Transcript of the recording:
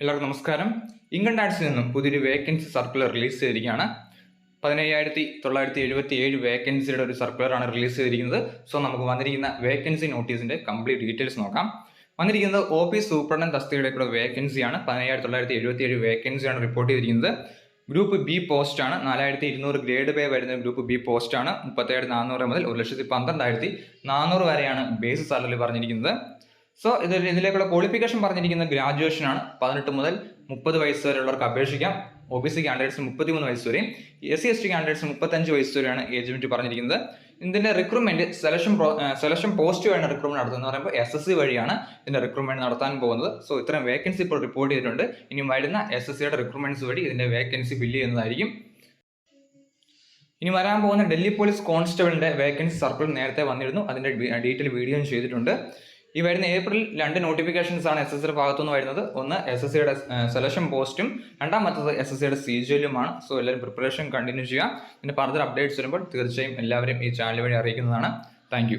എല്ലാവർക്കും നമസ്കാരം. ഇൻകം ടാക്സിൽ നിന്നും പുതിയൊരു വേക്കൻസി സർക്കുലർ റിലീസ് ചെയ്തിരിക്കുകയാണ്. പതിനയ്യായിരത്തി തൊള്ളായിരത്തി എഴുപത്തി ഏഴ് വേക്കൻസിയുടെ ഒരു സർക്കുലറാണ് റിലീസ് ചെയ്തിരിക്കുന്നത്. സോ നമുക്ക് വന്നിരിക്കുന്ന വേക്കൻസി നോട്ടീസിന്റെ കംപ്ലീറ്റ് ഡീറ്റെയിൽസ് നോക്കാം. വന്നിരിക്കുന്നത് പി സൂപ്രണ്ടൻ തസ്തികയുടെ വേക്കൻസിയാണ് പതിനയ്യായിരത്തി തൊള്ളായിരത്തി എഴുപത്തി ഏഴ് വേക്കൻസിയാണ് റിപ്പോർട്ട് ചെയ്തിരിക്കുന്നത്. ഗ്രൂപ്പ് ബി പോസ്റ്റ് ആണ്. നാലായിരത്തി ഇരുന്നൂറ് ഗ്രേഡ് പേ വരുന്ന ഗ്രൂപ്പ് ബി പോസ്റ്റ് ആണ്. മുപ്പത്തേഴ് നാനൂറ് മുതൽ ഒരു ലക്ഷത്തി പന്ത്രണ്ടായിരത്തി നാനൂറ് വരെയാണ് ബേസ് സാലറി പറഞ്ഞിരിക്കുന്നത്. സോ ഇത് ഇതിലേക്കുള്ള ക്വാളിഫിക്കേഷൻ പറഞ്ഞിരിക്കുന്നത് ഗ്രാജുവേഷൻ ആണ്. പതിനെട്ട് മുതൽ മുപ്പത് വയസ്സ് വരെയുള്ളവർക്ക് അപേക്ഷിക്കാം. ഒ ബി സി കാൻഡിഡേറ്റ്സ് മുപ്പത്തിമൂന്ന് വയസ്സ് വരെയും S C S T candidates മുപ്പത്തഞ്ച് വയസ്സ് വരെയാണ് ഏജ് ലിമിറ്റ് പറഞ്ഞിരിക്കുന്നത്. ഇതിന്റെ റിക്രൂട്ട്മെന്റ് സെലക്ഷൻ സെലക്ഷൻ പോസ്റ്റ് വഴിയാണ് റിക്രൂട്ട്മെന്റ് നടത്തുന്നത് പറയുമ്പോൾ എസ് എസ് സി വഴിയാണ് ഇതിന്റെ റിക്രൂട്ട്മെന്റ് നടത്താൻ പോകുന്നത്. സോ ഇത്തരം വേക്കൻസി ഇപ്പോൾ റിപ്പോർട്ട് ചെയ്തിട്ടുണ്ട്. ഇനി വരുന്ന എസ് എസ് സിയുടെ റിക്രൂട്ട്മെന്റ്സ് വഴി ഇതിന്റെ വേക്കൻസി ഫില്ല് ചെയ്യുന്നതായിരിക്കും. ഇനി വരാൻ പോകുന്ന ഡൽഹി പോലീസ് കോൺസ്റ്റബിളിന്റെ വേക്കൻസി സർക്കിൾ നേരത്തെ വന്നിരുന്നു. അതിന്റെ ഡീറ്റെയിൽ വീഡിയോയും ചെയ്തിട്ടുണ്ട്. ഈ വരുന്ന ഏപ്രിൽ രണ്ട് നോട്ടിഫിക്കേഷൻസ് ആണ് എസ് എസ് സിയുടെ ഭാഗത്തുനിന്ന് വരുന്നത്. ഒന്ന് എസ് എസ് സിയുടെ സെലക്ഷൻ പോസ്റ്റും രണ്ടാമത്തത് എസ് എസ് സിയുടെ സി സോ എല്ലാവരും പ്രിപ്പറേഷൻ കണ്ടിന്യൂ ചെയ്യുക. പിന്നെ ഫർദർ അപ്ഡേറ്റ്സ് വരുമ്പോൾ തീർച്ചയായും എല്ലാവരും ഈ ചാനൽ വഴി അറിയിക്കുന്നതാണ്. താങ്ക്